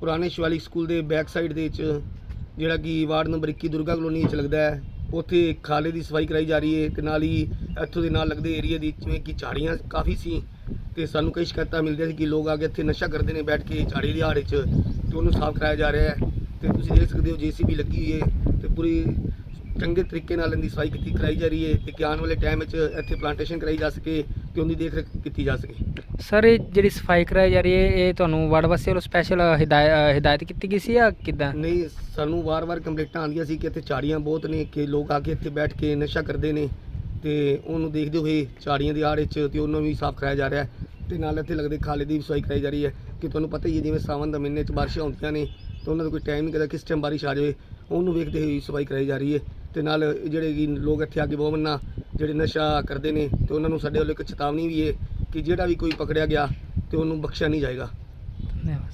ਪੁਰਾਣੇ ਸ਼ਿਵਾਲਿਕ ਸਕੂਲ ਦੇ back side ਦੇ ਵਿੱਚ ਜਿਹੜਾ ਕਿ ਵਾਰਡ ਨੰਬਰ 21 ਦੁਰਗਾ ਕਲੋਨੀ ਵਿੱਚ ਲੱਗਦਾ ਹੈ। ਉੱਥੇ ਖਾਲੇ ਦੀ ਸਫ਼ਾਈ ਕਰਾਈ ਜਾ ਰਹੀ ਹੈ ਤੇ ਨਾਲ ਹੀ ਇੱਥੋਂ ਦੇ ਨਾਲ ਲੱਗਦੇ ਏਰੀਆ ਦੀ ਜਿਵੇਂ ਕਿ ਝਾੜੀਆਂ ਕਾਫੀ ਸੀ ਤੇ ਸਾਨੂੰ ਕਈ ਸ਼ਿਕਾਇਤਾਂ ਮਿਲਦੀਆਂ ਸੀ ਕਿ ਲੋਕ ਆ ਕੇ ਇੱਥੇ ਨਸ਼ਾ ਕਰਦੇ ਨੇ, ਬੈਠ ਕੇ ਝਾੜੀ ਦੀ ਆੜ ਵਿੱਚ ਤੇ ਉਹਨੂੰ ਸਾਫ਼ ਕਰਾਇਆ ਜਾ ਰਿਹਾ ਹੈ ਤੇ ਤੁਸੀਂ ਦੇਖ ਸਕਦੇ ਹੋ ਜੀਸੀਬੀ ਲੱਗੀ ਹੋਈ ਹੈ ਤੇ ਪੂਰੀ ਚੰਗੇ ਤਰੀਕੇ ਨਾਲ ਇਹਦੀ ਸਫ਼ਾਈ ਕੀਤੀ ਕਰਾਈ ਜਾ ਰਹੀ ਹੈ ਤੇ ਕਿ ਆਉਣ ਵਾਲੇ ਟਾਈਮ ਵਿੱਚ ਇੱਥੇ ਪਲਾਂਟੇਸ਼ਨ ਕਰਾਈ ਜਾ ਸਕੇ ਤੇ ਉਹਦੀ ਦੇਖ ਰੇਖ ਕੀਤੀ ਜਾ ਸਕੇ। ਸਰ ਇਹ ਜਿਹੜੀ ਸਫ਼ਾਈ ਕਰਾਈ ਜਾ ਰਹੀ ਹੈ ਇਹ ਤੁਹਾਨੂੰ ਵਾਰਡ ਵਾਸੀ ਵੱਲੋਂ ਸਪੈਸ਼ਲ ਹਦਾਇਤ ਕੀਤੀ ਗਈ ਸੀ ਜਾਂ ਕਿੱਦਾਂ? ਨਹੀਂ ਸਾਨੂੰ ਵਾਰ-ਵਾਰ ਕੰਪਲੇਂਟਾਂ ਆਉਂਦੀਆਂ ਸੀ ਕਿ ਇੱਥੇ ਝਾੜੀਆਂ ਬਹੁਤ ਨੇ ਕਿ ਲੋਕ ਆ ਕੇ ਇੱਥੇ ਬੈਠ ਕੇ ਨਸ਼ਾ ਕਰਦੇ ਨੇ ਤੇ ਉਹਨੂੰ ਦੇਖਦੇ ਹੋਏ ਝਾੜੀਆਂ ਦੀ ਆੜ ਵਿੱਚ ਤੇ ਉਹਨੂੰ ਵੀ ਸਾਫ਼ ਕਰਾਇਆ ਜਾ ਰਿਹਾ ਤੇ ਨਾਲ ਇੱਥੇ ਲੱਗਦੇ ਖਾਲੇ ਦੀ ਸਫ਼ਾਈ ਕਰਾਈ ਜਾ ਰਹੀ ਹੈ ਕਿ ਤੁਹਾਨੂੰ ਪਤਾ ਹੀ ਹੈ ਜਿਵੇਂ ਸਾਵਨ ਦਾ ਮਹੀਨੇ 'ਚ ਬਾਰਿਸ਼ਾਂ ਹੁੰਦੀਆਂ ਨੇ ਤੇ ਉਹਨਾਂ ਦਾ ਕੋਈ ਟਾਈਮ ਨਹੀਂ ਕਦਾ ਕਿਸ ਟਾਈਮ ਬਾਰਿਸ਼ ਆ ਜਾਵੇ ਉਹਨੂੰ ਵੇਖਦੇ ਹੋਏ ਸਫ਼ਾਈ ਕਰਾਈ ਜਾ ਰਹੀ ਹੈ। ਤੇ ਨਾਲ ਜਿਹੜੇ ਕਿ ਲੋਕ ਇੱਥੇ ਆ ਕੇ ਬਹੁਤ ਮੰਨਾ ਜਿਹੜੇ ਨਸ਼ਾ ਕਰਦੇ ਨੇ, ਤੇ ਉਹਨਾਂ ਨੂੰ ਸਾਡੇ ਵੱਲੋਂ ਇੱਕ ਚੇਤਾਵਨੀ ਵੀ ਹੈ ਕਿ ਜਿਹੜਾ ਵੀ ਕੋਈ ਪਕੜਿਆ ਗਿਆ ਤੇ ਉਹਨੂੰ ਬਖਸ਼ਿਆ ਨਹੀਂ ਜਾਏਗਾ। ਧੰਨਵਾਦ।